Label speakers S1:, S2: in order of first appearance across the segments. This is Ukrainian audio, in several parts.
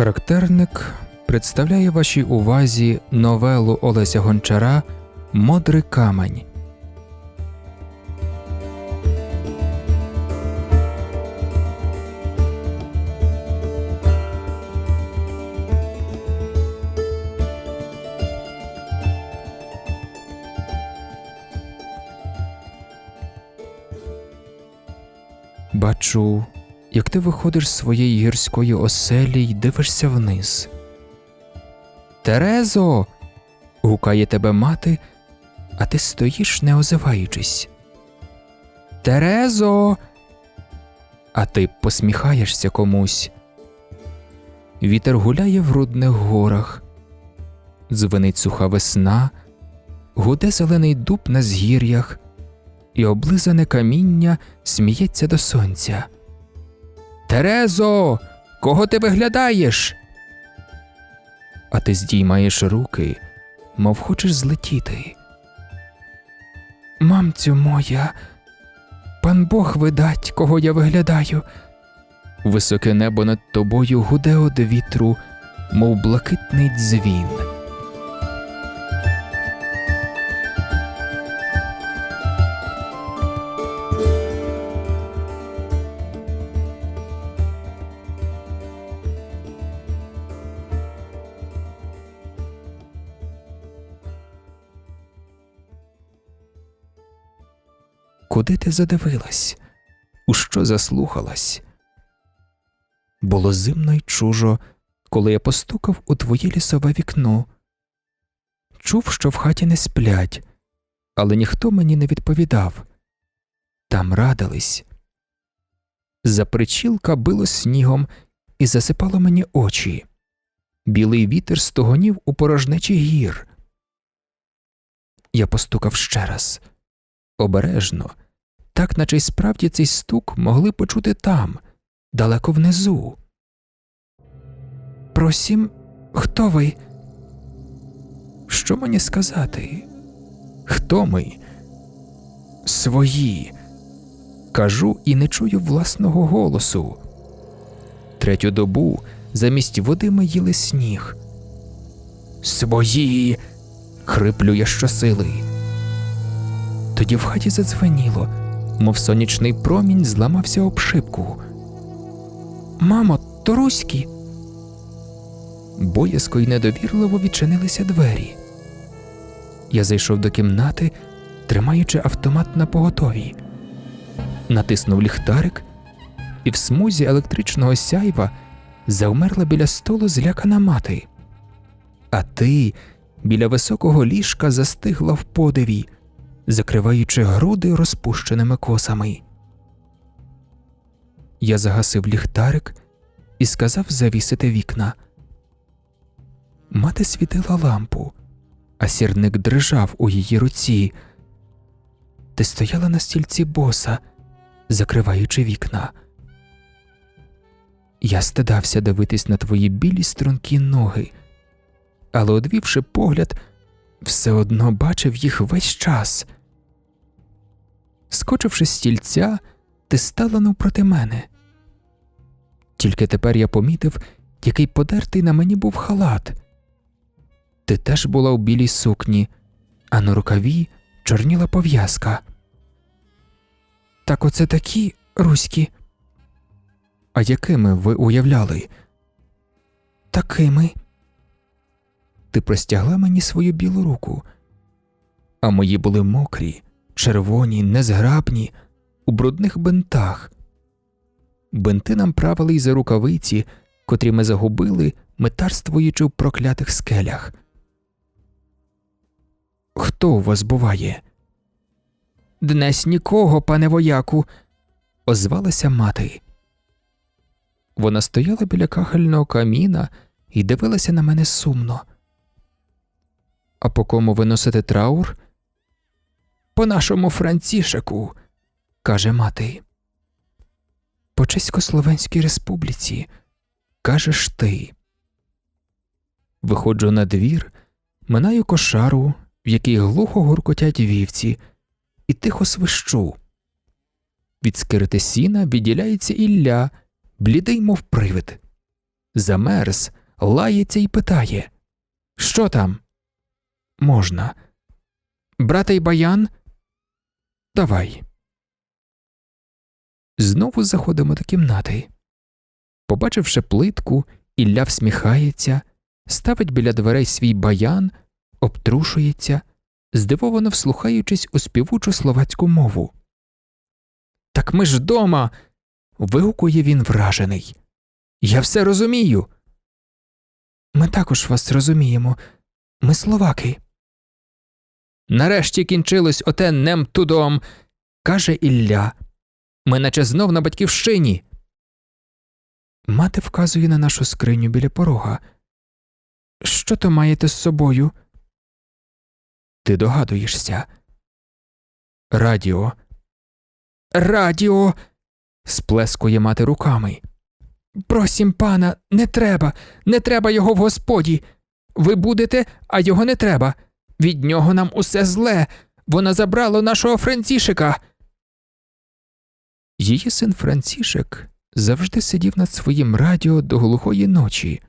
S1: Характерник представляє вашій увазі новелу Олеся Гончара Модрий камень. Бачу, як ти виходиш з своєї гірської оселі й дивишся вниз. Терезо. гукає тебе мати, а ти стоїш, не озиваючись. Терезо. А ти посміхаєшся комусь. Вітер гуляє в рудних горах, дзвенить суха весна, гуде зелений дуб на згір'ях, і облизане каміння сміється до сонця. Терезо, кого ти виглядаєш? А ти здіймаєш руки, мов хочеш злетіти. Мамцю моя, пан Бог видать, кого я виглядаю. Високе небо над тобою гуде од вітру, мов блакитний дзвін. Куди ти задивилась? У що заслухалась? Було зимно й чужо, коли я постукав у твоє лісове вікно. Чув, що в хаті не сплять, але ніхто мені не відповідав. Там радились. Запричілка било снігом і засипало мені очі. Білий вітер стогонів у порожнечі гір. Я постукав ще раз обережно, так наче й справді цей стук могли почути там, далеко внизу. Просім, хто ви? Що мені сказати? Хто ми? Свої. Кажу і не чую власного голосу. Третю добу замість води ми їли сніг. Свої. хриплю я щосили. Тоді в хаті задзвеніло, мов сонячний промінь зламався об шибку. Мамо, то руські. Боязко й недовірливо відчинилися двері. Я зайшов до кімнати, тримаючи автомат на поготові. Натиснув ліхтарик, і в смузі електричного сяйва завмерла біля столу злякана мати. А ти біля високого ліжка застигла в подиві закриваючи груди розпущеними косами. Я загасив ліхтарик і сказав завісити вікна. Мати світила лампу, а сірник дрижав у її руці. Ти стояла на стільці боса, закриваючи вікна. Я стидався дивитись на твої білі стрункі ноги, але, одвівши погляд, все одно бачив їх весь час. Скочивши з стільця, ти стала навпроти мене. Тільки тепер я помітив, який подертий на мені був халат. Ти теж була у білій сукні, а на рукаві чорніла пов'язка. Так оце такі руські. А якими ви уявляли? Такими. Ти простягла мені свою білу руку, а мої були мокрі червоні, незграбні, у брудних бинтах. Бинти нам правили й за рукавиці, котрі ми загубили, метарствуючи в проклятих скелях. Хто у вас буває? Днес нікого, пане вояку, озвалася мати. Вона стояла біля кахельного каміна і дивилася на мене сумно. А по кому ви носите траур? По нашому Францішеку, каже мати. По Чеськословенській республіці, кажеш ти. Виходжу на двір, минаю кошару, в якій глухо гуркотять вівці, і тихо свищу. Від скирити сіна відділяється Ілля, блідий, мов привид. замерз, лається і питає Що там? Можна. Брате й баян? Давай. Знову заходимо до кімнати. Побачивши плитку, Ілля всміхається, ставить біля дверей свій баян, обтрушується, здивовано вслухаючись у співучу словацьку мову. Так ми ж дома. вигукує він вражений. Я все розумію. Ми також вас розуміємо. Ми словаки. Нарешті кінчилось оте нем тудом, каже Ілля. Ми наче знов на батьківщині. Мати вказує на нашу скриню біля порога. Що то маєте з собою? Ти догадуєшся. Радіо. Радіо. сплескує мати руками. Просім пана, не треба, не треба його в господі. Ви будете, а його не треба. Від нього нам усе зле. Вона забрала нашого Францішика. Її син Францішек завжди сидів над своїм радіо до глухої ночі,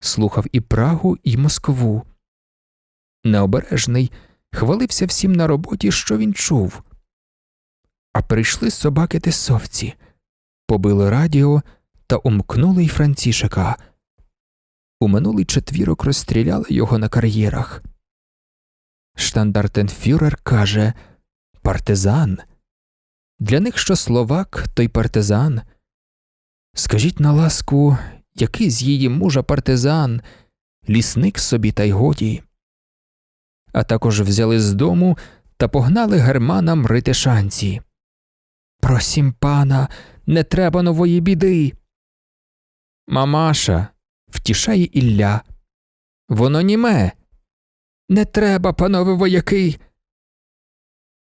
S1: слухав і Прагу, і Москву. Необережний хвалився всім на роботі, що він чув. А прийшли собаки тисовці, побили радіо та умкнули й Францішека. У минулий четвірок розстріляли його на кар'єрах. Штандартенфюрер каже партизан. Для них що словак, то й партизан. Скажіть на ласку, який з її мужа партизан, лісник собі та й годі. А також взяли з дому та погнали германам рити шанці. Просім пана, не треба нової біди. Мамаша, втішає Ілля. Воно німе. Не треба, панове вояки.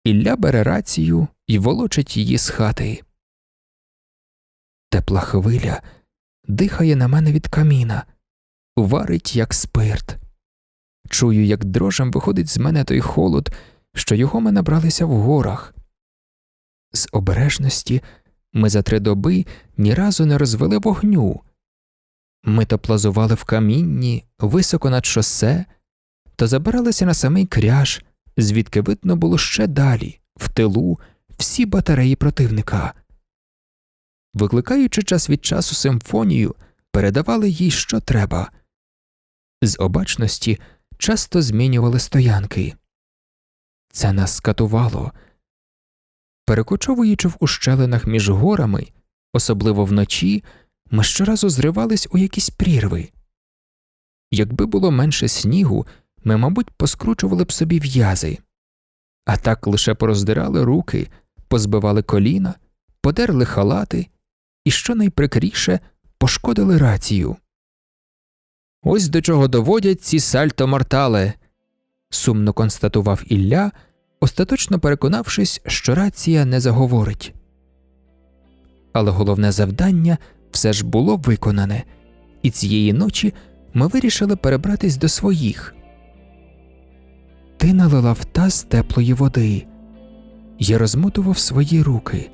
S1: Ілля бере рацію і волочить її з хати. Тепла хвиля дихає на мене від каміна, варить, як спирт. Чую, як дрожем виходить з мене той холод, що його ми набралися в горах. З обережності ми за три доби ні разу не розвели вогню. Ми то плазували в камінні високо над шосе, то забиралися на самий кряж, звідки видно було ще далі, в тилу, всі батареї противника. Викликаючи час від часу симфонію, передавали їй, що треба. З обачності часто змінювали стоянки. Це нас скатувало. Перекочовуючи в ущелинах між горами, особливо вночі, ми щоразу зривались у якісь прірви. Якби було менше снігу, ми, мабуть, поскручували б собі в'язи, а так лише пороздирали руки, позбивали коліна, подерли халати і, що найприкріше, пошкодили рацію. Ось до чого доводять ці сальто мортале, сумно констатував Ілля, остаточно переконавшись, що рація не заговорить. Але головне завдання все ж було виконане, і цієї ночі ми вирішили перебратись до своїх. Ти налила в таз теплої води. Я розмотував свої руки,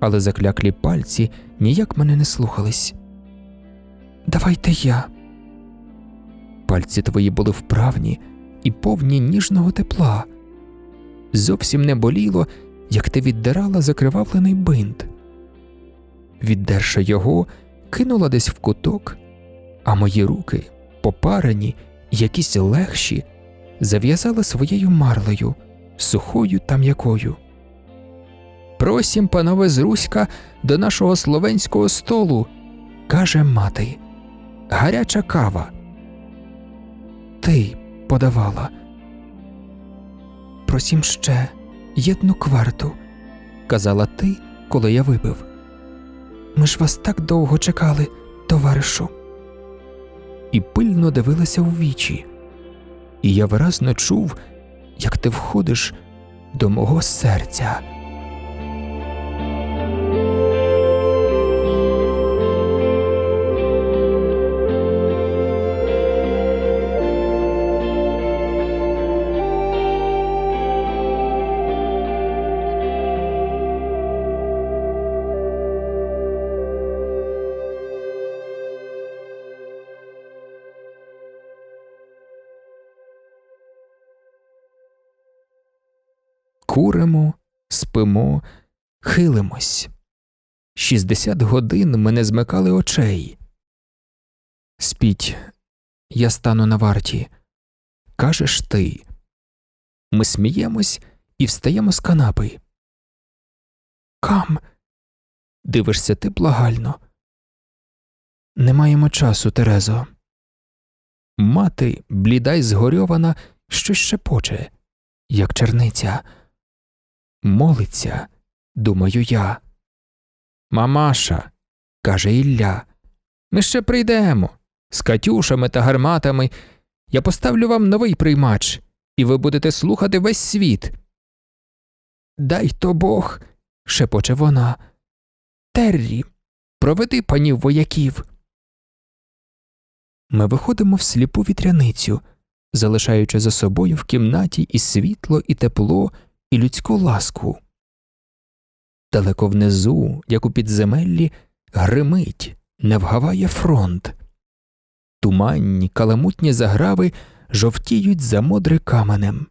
S1: але закляклі пальці ніяк мене не слухались. Давайте я. Пальці твої були вправні і повні ніжного тепла. Зовсім не боліло, як ти віддирала закривавлений бинт. Віддерши його, кинула десь в куток, а мої руки, попарені, якісь легші, зав'язала своєю марлею, сухою та м'якою. Просім, панове з Руська, до нашого словенського столу, каже мати. Гаряча кава. Ти подавала. Просім ще єдну кварту, казала ти, коли я випив. Ми ж вас так довго чекали, товаришу. І пильно дивилася у вічі, і я виразно чув, як ти входиш до мого серця. Куримо, спимо, хилимось. Шістдесят годин ми не змикали очей. Спіть, я стану на варті. Кажеш ти. Ми сміємось і встаємо з канапи. Кам. Дивишся ти благально. Не маємо часу, Терезо. Мати, бліда й згорьована, щось шепоче, як черниця. Молиться, думаю я. Мамаша, каже Ілля, ми ще прийдемо. З катюшами та гарматами. Я поставлю вам новий приймач, і ви будете слухати весь світ. Дай то Бог, шепоче вона. Террі, проведи панів вояків. Ми виходимо в сліпу вітряницю, залишаючи за собою в кімнаті і світло, і тепло, і людську ласку. Далеко внизу, як у підземеллі, гримить, не вгаває фронт. Туманні, каламутні заграви жовтіють за модри каменем.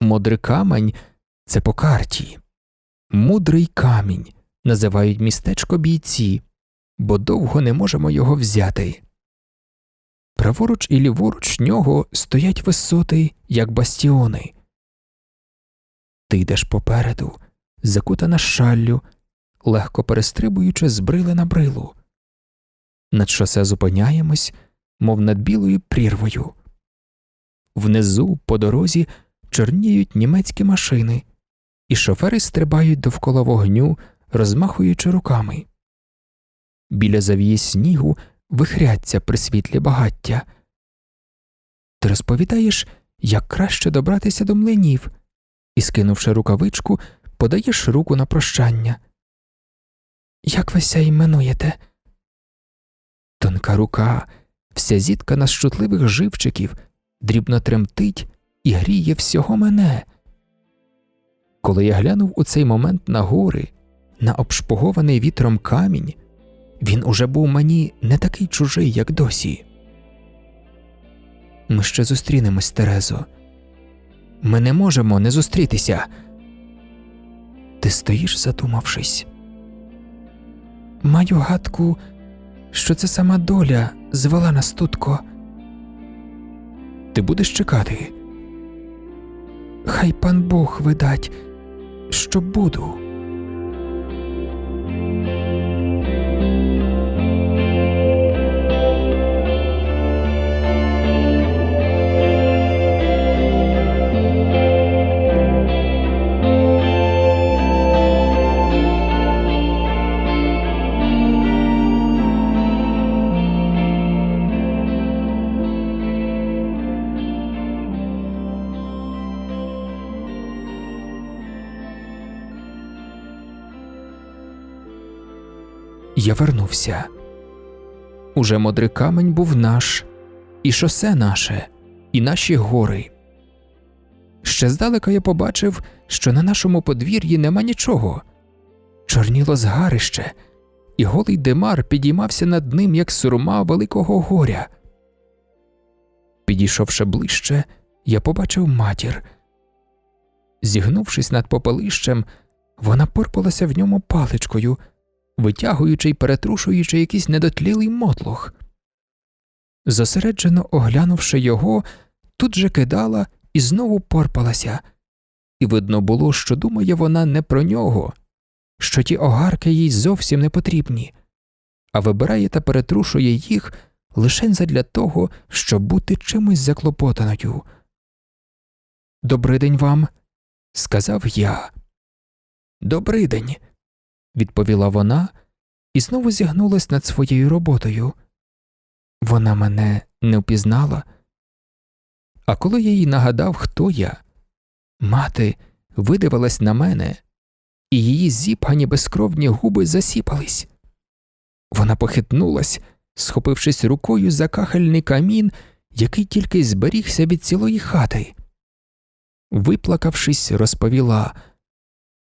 S1: Модрий камень це по карті. Мудрий камінь називають містечко бійці, бо довго не можемо його взяти. Праворуч і ліворуч нього стоять висоти, як бастіони. Ти йдеш попереду, закутана шаллю, легко перестрибуючи з брили на брилу. Над шосе зупиняємось, мов над білою прірвою. Внизу, по дорозі, чорніють німецькі машини, і шофери стрибають довкола вогню, розмахуючи руками. Біля завії снігу вихряться при світлі багаття. Ти розповідаєш, як краще добратися до млинів, і, скинувши рукавичку, подаєш руку на прощання. Як ви ся іменуєте? Тонка рука, вся зіткана з чутливих живчиків, дрібно тремтить і гріє всього мене. Коли я глянув у цей момент на гори, на обшпугований вітром камінь, він уже був мені не такий чужий, як досі. Ми ще зустрінемось, Терезо. Ми не можемо не зустрітися. Ти стоїш, задумавшись. Маю гадку, що це сама доля звела нас тутко. Ти будеш чекати. Хай пан Бог видать, що буду. Вернувся. Уже модрий камень був наш, і шосе наше, і наші гори. Ще здалека я побачив, що на нашому подвір'ї нема нічого. Чорніло згарище, і голий димар підіймався над ним, як сурма великого горя. Підійшовши ближче, я побачив матір. Зігнувшись над попелищем, вона порпалася в ньому паличкою витягуючи й перетрушуючи якийсь недотлілий мотлох. Зосереджено оглянувши його, тут же кидала і знову порпалася, і видно було, що думає вона не про нього, що ті огарки їй зовсім не потрібні, а вибирає та перетрушує їх лише задля того, щоб бути чимось заклопотаною. «Добрий день вам, сказав я. «Добрий день», відповіла вона і знову зігнулась над своєю роботою. Вона мене не впізнала. А коли я їй нагадав, хто я, мати видивилась на мене, і її зіпгані безкровні губи засіпались. Вона похитнулась, схопившись рукою за кахельний камін, який тільки зберігся від цілої хати. Виплакавшись, розповіла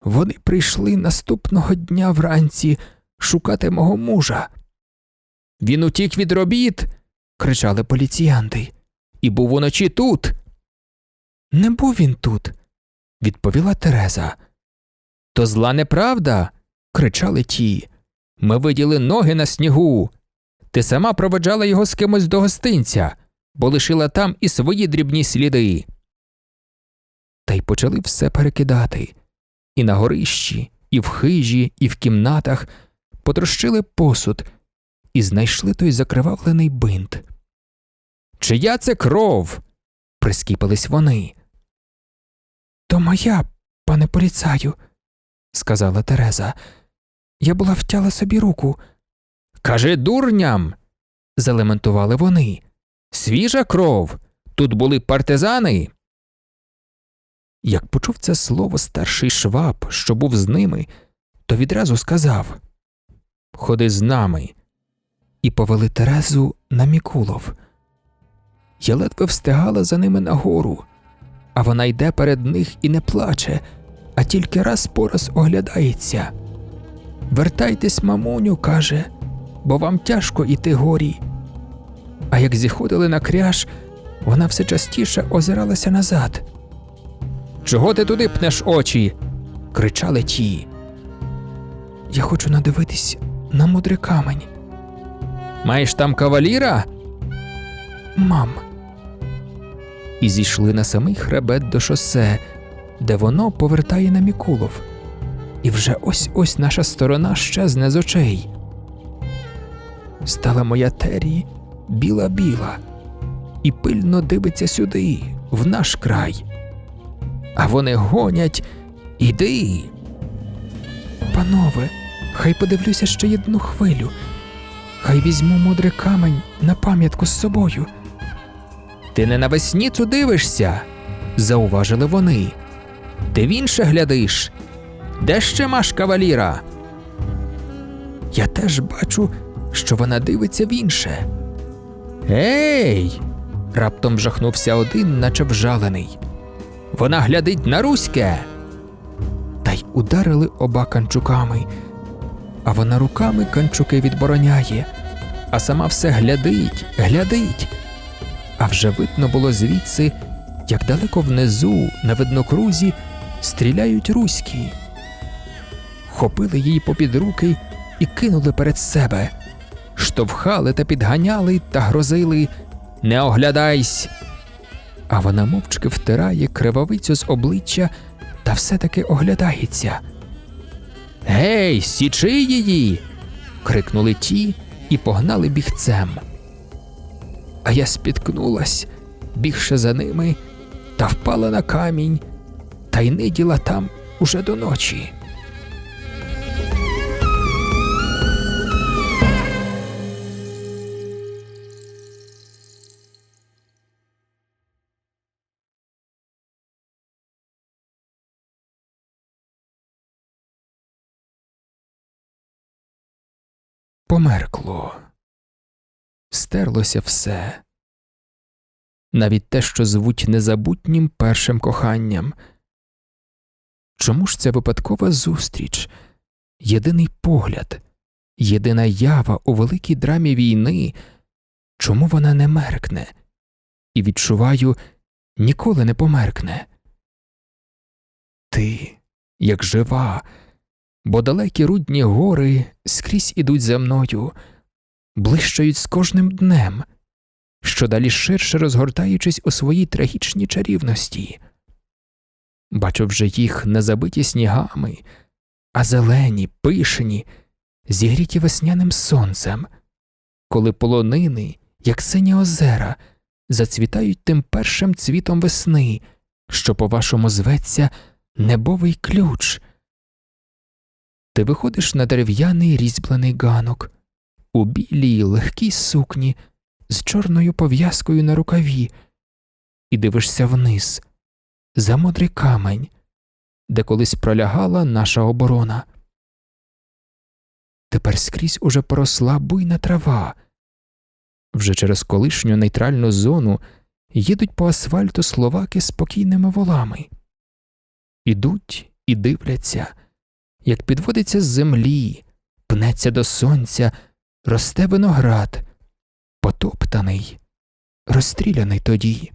S1: вони прийшли наступного дня вранці шукати мого мужа. Він утік від робіт. кричали поліціянти, і був уночі тут. Не був він тут. відповіла Тереза. То зла неправда. кричали ті. Ми виділи ноги на снігу. Ти сама проведжала його з кимось до гостинця, бо лишила там і свої дрібні сліди. Та й почали все перекидати і на горищі, і в хижі, і в кімнатах потрощили посуд і знайшли той закривавлений бинт. Чия це кров? прискіпились вони. То моя, пане поліцаю, сказала Тереза. Я була втяла собі руку. Кажи дурням. залементували вони. Свіжа кров. Тут були партизани. Як почув це слово старший шваб, що був з ними, то відразу сказав Ходи з нами. І повели Терезу на Мікулов. Я ледве встигала за ними нагору, а вона йде перед них і не плаче, а тільки раз по раз оглядається. Вертайтесь, мамуню, каже, бо вам тяжко іти горі. А як зіходили на кряж, вона все частіше озиралася назад. Чого ти туди пнеш очі? кричали ті. Я хочу надивитись на мудрий камень. Маєш там каваліра? Мам. І зійшли на самий хребет до шосе, де воно повертає на Мікулов. І вже ось ось наша сторона щезне з очей. Стала моя Террі біла-біла, і пильно дивиться сюди, в наш край. А вони гонять іди. Панове, хай подивлюся ще одну хвилю, хай візьму мудрий камень на пам'ятку з собою. Ти не навесні цю дивишся, зауважили вони. Ти в інше глядиш. Де ще маш каваліра? Я теж бачу, що вона дивиться в інше. Ей. раптом жахнувся один, наче вжалений. Вона глядить на руське. Та й ударили оба канчуками, а вона руками канчуки відбороняє, а сама все глядить, глядить. А вже видно було звідси, як далеко внизу, на виднокрузі, стріляють руські. Хопили її попід руки і кинули перед себе, штовхали та підганяли та грозили Не оглядайсь. А вона мовчки втирає кривавицю з обличчя та все-таки оглядається. Гей, січи її. крикнули ті і погнали бігцем. А я спіткнулась, бігши за ними, та впала на камінь, та й ниділа там уже до ночі. Померкло. Стерлося все. Навіть те, що звуть незабутнім першим коханням. Чому ж ця випадкова зустріч, єдиний погляд, єдина ява у великій драмі війни, чому вона не меркне, і відчуваю, ніколи не померкне? Ти, як жива, бо далекі рудні гори скрізь ідуть за мною, блищають з кожним днем, що далі ширше розгортаючись у своїй трагічній чарівності. Бачу вже їх не забиті снігами, а зелені, пишені, зігріті весняним сонцем, коли полонини, як сині озера, зацвітають тим першим цвітом весни, що, по вашому зветься, небовий ключ. Ти виходиш на дерев'яний різьблений ганок, у білій легкій сукні з чорною пов'язкою на рукаві, і дивишся вниз, за мудрий камень, де колись пролягала наша оборона. Тепер скрізь уже поросла буйна трава. Вже через колишню нейтральну зону їдуть по асфальту словаки спокійними волами. Ідуть і дивляться, як підводиться з землі, пнеться до сонця, росте виноград, потоптаний, розстріляний тоді.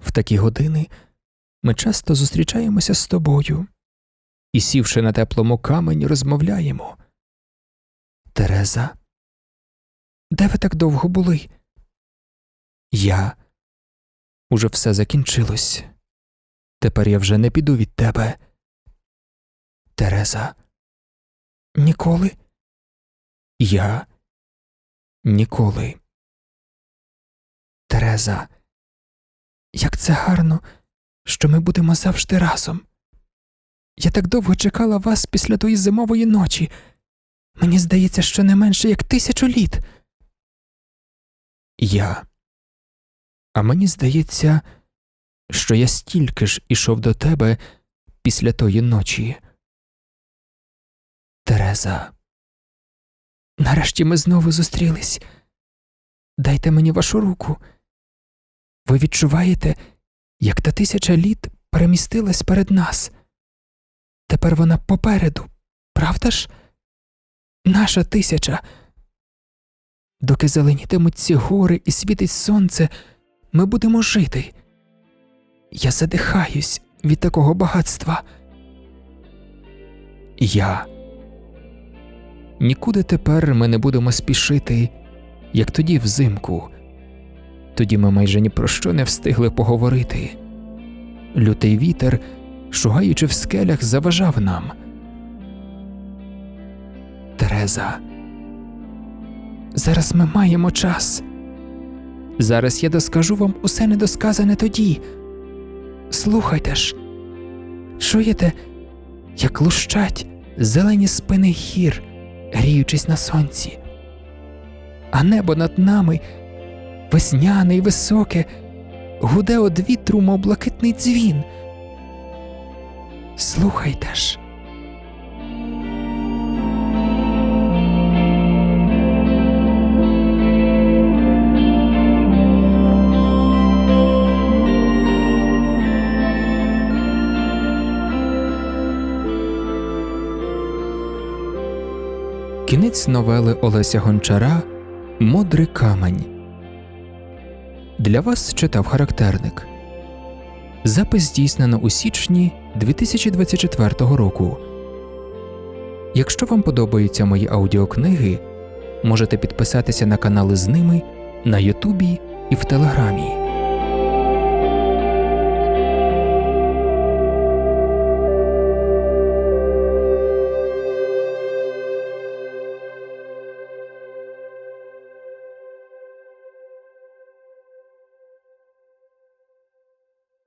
S1: В такі години ми часто зустрічаємося з тобою і, сівши на теплому камені, розмовляємо. Тереза, де ви так довго були? Я. Уже все закінчилось. Тепер я вже не піду від тебе. Тереза. Ніколи? Я. Ніколи. Тереза. Як це гарно, що ми будемо завжди разом. Я так довго чекала вас після тої зимової ночі. Мені здається, що не менше як тисячу літ. Я. А мені здається, що я стільки ж ішов до тебе після тої ночі. Тереза. Нарешті ми знову зустрілись. Дайте мені вашу руку. Ви відчуваєте, як та тисяча літ перемістилась перед нас. Тепер вона попереду, правда ж? Наша тисяча. Доки зеленітимуть ці гори і світить сонце, ми будемо жити. Я задихаюсь від такого багатства. Я. Нікуди тепер ми не будемо спішити, як тоді взимку. Тоді ми майже ні про що не встигли поговорити. Лютий вітер, шугаючи в скелях, заважав нам. Тереза. Зараз ми маємо час. Зараз я доскажу вам усе недосказане тоді. Слухайте ж, чуєте, як лущать зелені спини гір, гріючись на сонці, а небо над нами весняне й високе, гуде од вітру, мов блакитний дзвін. Слухайте ж. Кінець новели Олеся Гончара Модрий камень. Для вас читав характерник. Запис здійснено у січні 2024 року. Якщо вам подобаються мої аудіокниги, можете підписатися на канали з ними на Ютубі і в Телеграмі.